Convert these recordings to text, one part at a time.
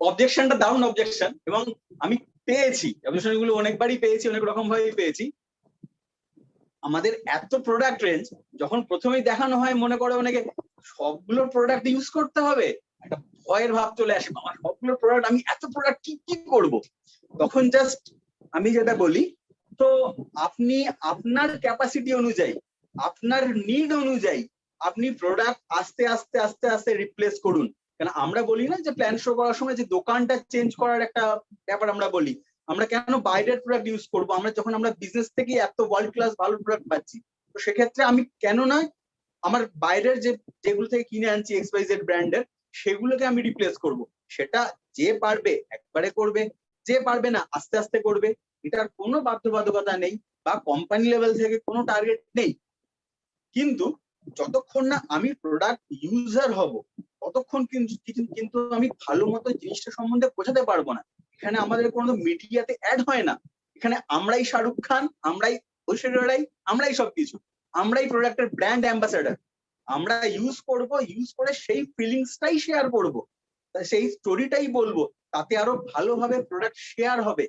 অবজেকশনটা দারুণ অবজেকশন এবং আমি পেয়েছি। অবজেকশনগুলো অনেকবারই পেয়েছি, অনেক রকম ভাবে পেয়েছি। আমাদের এত প্রোডাক্ট রেঞ্জ যখন প্রথমেই দেখানো হয়, মনে করে অনেকে সবগুলো প্রোডাক্ট ইউজ করতে হবে? একটা ভয়ের ভাব চলে আসে আমার সবগুলো প্রোডাক্ট আমি এত প্রোডাক্ট কি কি করব? তখন জাস্ট আমি যেটা বলি, তো আপনি আপনার ক্যাপাসিটি অনুযায়ী, আপনার নিড অনুযায়ী, আপনি প্রোডাক্ট আস্তে আস্তে আস্তে আস্তে রিপ্লেস করুন। কেন আমরা বলি না যে প্ল্যান শো করার সময় যে দোকানটা চেঞ্জ করার একটা ব্যাপার আমরা বলি। আমরা কেন বাইরের প্রোডাক্ট ইউজ করব? আমরা যখন আমরা বিজনেস থেকে এত ওয়ার্ল্ড ক্লাস ভালো প্রোডাক্ট পাচ্ছি, তো সেক্ষেত্রে আমি কেন না আমার বাইরের যে, যেগুলো থেকে কিনে আনছি এক্সপাইজেড ব্র্যান্ডের সেগুলোকে আমি রিপ্লেস করব। সেটা যে পারবে, একবারে করবে, যে পারবে না, আস্তে আস্তে করবে। এটার কোনো বাধ্যবাধকতা নেই বা কোম্পানি লেভেল থেকে কোনো টার্গেট নেই। কিন্তু যতক্ষণ না আমি প্রোডাক্ট ইউজার হব ততক্ষণ কিন্তু কিন্তু- আমি ভালো মতো জিনিসটা সম্বন্ধে বোঝাতে পারব না। এখানে আমাদের কোনো মিডিয়াতে অ্যাড হয় না। এখানে আমরাই শাহরুখ খান, আমরাই ঐশ্বর্য রাই আমরাই সবকিছু। আমরাই প্রোডাক্টের ব্র্যান্ড অ্যাম্বাসেডার আমরা ইউজ করব ইউজ করে সেই ফিলিংসটাই শেয়ার করব। সেই স্টোরিটাই বলব, তাতে আরও ভালোভাবে প্রোডাক্ট শেয়ার হবে।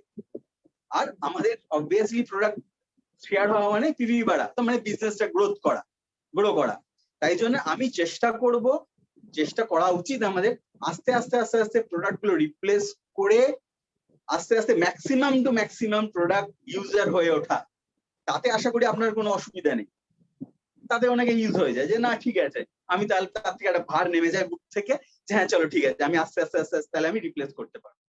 আর আমাদের অবভিয়াসলি প্রোডাক্ট শেয়ার হওয়া মানে পিভি বাড়া, তো মানে বিজনেসটা গ্রোথ করা গ্রো করা। তাই জন্য আমি চেষ্টা করব চেষ্টা করা উচিত আমাদের আস্তে আস্তে আস্তে আস্তে প্রোডাক্টগুলো রিপ্লেস করে আস্তে আস্তে maximum to maximum product user হয়ে ওঠা। তাতে আশা করি আপনার কোনো অসুবিধা নেই। তাতে অনেকে ইউজ হয়ে যায় যে, না, ঠিক আছে। আমি তাহলে তার থেকে একটা ভার নেমে যায় বুক থেকে। যে হ্যাঁ চলো, ঠিক আছে। আমি আস্তে আস্তে আস্তে আস্তে, তাহলে আমি রিপ্লেস করতে পারব।